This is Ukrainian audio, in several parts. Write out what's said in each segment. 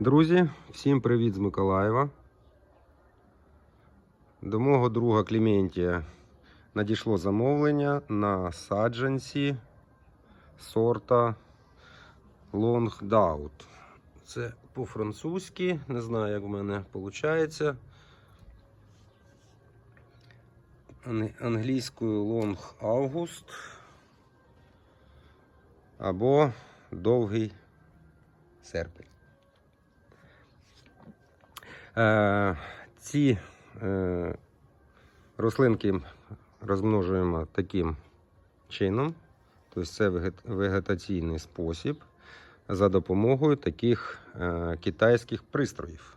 Друзі, всім привіт з Миколаєва. До мого друга Клементія надійшло замовлення на саджанці сорта Longdaut. Це по-французьки, не знаю, як в мене виходить. Англійською Long August або довгий серпень. Е, ці е, рослинки розмножуємо таким чином, тобто це вегетаційний спосіб за допомогою таких е, китайських пристроїв.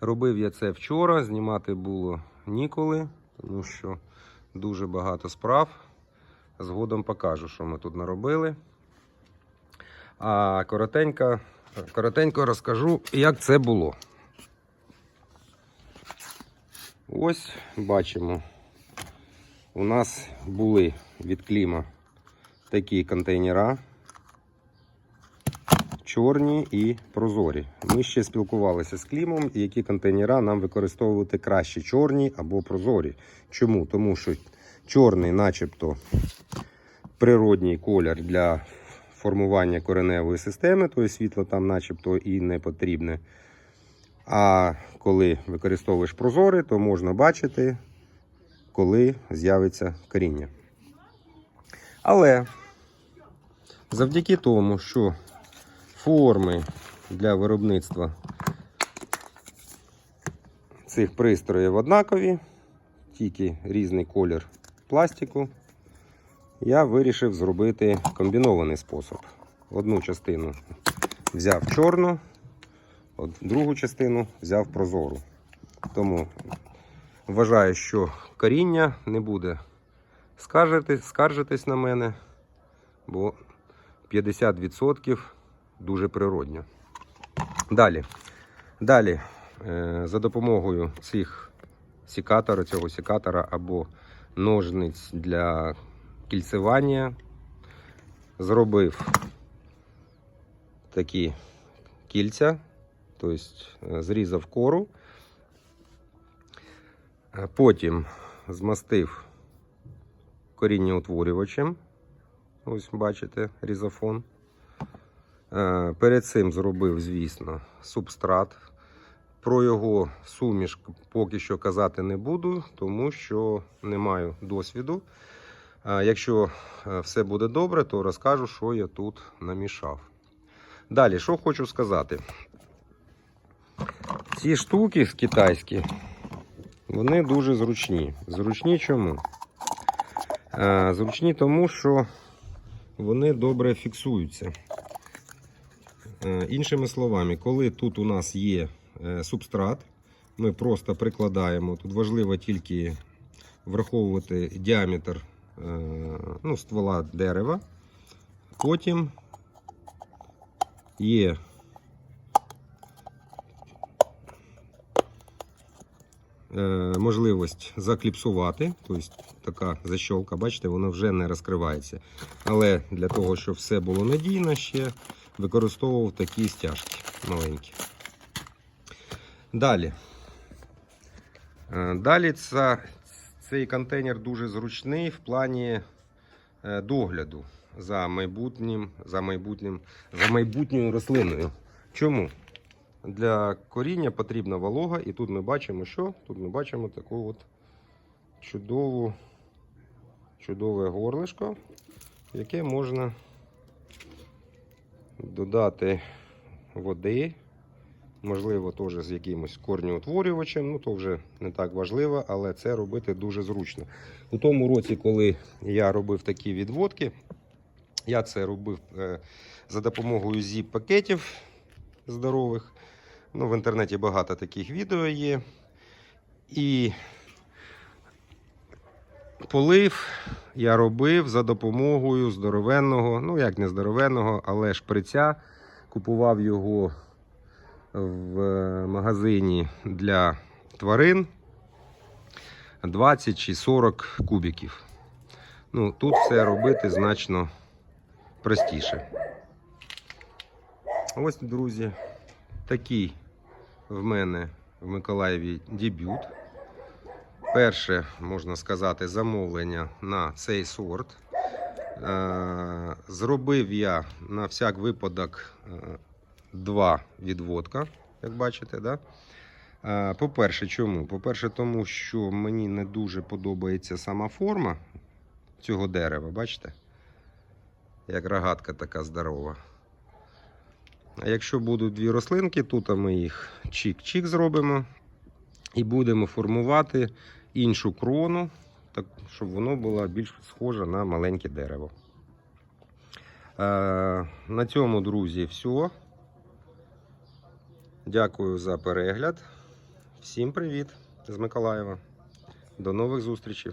Робив я це вчора, знімати було ніколи, тому що дуже багато справ. Згодом покажу, що ми тут наробили. А коротенько, коротенько розкажу, як це було. Ось бачимо, у нас були від кліма такі контейнера. Чорні і прозорі. Ми ще спілкувалися з клімом, і які контейнера нам використовувати краще чорні або прозорі. Чому? Тому що чорний, начебто, природній колір для формування кореневої системи, тобто світло там начебто і не потрібне. А коли використовуєш прозорий, то можна бачити, коли з'явиться коріння. Але завдяки тому, що форми для виробництва цих пристроїв однакові, тільки різний колір пластику, я вирішив зробити комбінований спосіб. Одну частину взяв чорну, другу частину взяв прозору. Тому вважаю, що коріння не буде скаржитись, на мене, бо 50% дуже природньо. Далі. Далі, е, за допомогою цих сікатора, цього сікатора або ножниць для кільцевання, зробив такі кільця, тобто е, зрізав кору, Е, потім змастив коріннеутворювачем. Ось бачите, різофон. Е, Перед цим зробив, звісно, субстрат. Про його суміш поки що казати не буду, тому що не маю досвіду. Якщо е, все буде добре, то розкажу, що я тут намішав. Далі, що хочу сказати. Ці штуки китайські, вони дуже зручні. Зручні чому? Е, Зручні тому, що вони добре фіксуються. Е, Іншими словами, коли тут у нас є субстрат, ми просто прикладаємо. Тут важливо тільки враховувати діаметр ну, ствола дерева. Потім є е, можливість закліпсувати, тобто така защолка, бачите, вона вже не розкривається. Але для того, щоб все було надійно, ще використовував такі стяжки маленькі. Далі. Е, Далі це, цей контейнер дуже зручний в плані е, догляду за майбутнім, за майбутнім, за майбутньою рослиною. Чому? Для коріння потрібна волога, і тут ми бачимо, що? Тут ми бачимо таку от чудову, чудове горлишко, яке можна додати води, можливо, теж з якимось корнеутворювачем, ну то вже не так важливо, але це робити дуже зручно. У тому році, коли я робив такі відводки, я це робив е, за допомогою зіп-пакетів здорових. Ну, в інтернеті багато таких відео є. І полив я робив за допомогою здоровенного, ну як не здоровенного, але шприця. Купував його в магазині для тварин 20 чи 40 кубиків. Ну, тут все робити значно простіше. Ось, друзі, такий в мене в Миколаєві дебют. Перше, можна сказати, замовлення на цей сорт. Е, Зробив я на всяк випадок два відводка, як бачите. Да? По-перше, чому? По-перше, тому що мені не дуже подобається сама форма цього дерева, бачите? Як рогатка така здорова. А якщо будуть дві рослинки, тут ми їх чик-чик зробимо і будемо формувати іншу крону, так, щоб воно було більш схоже на маленьке дерево. На цьому, друзі, все. Дякую за перегляд. Всім привіт з Миколаєва. До нових зустрічей.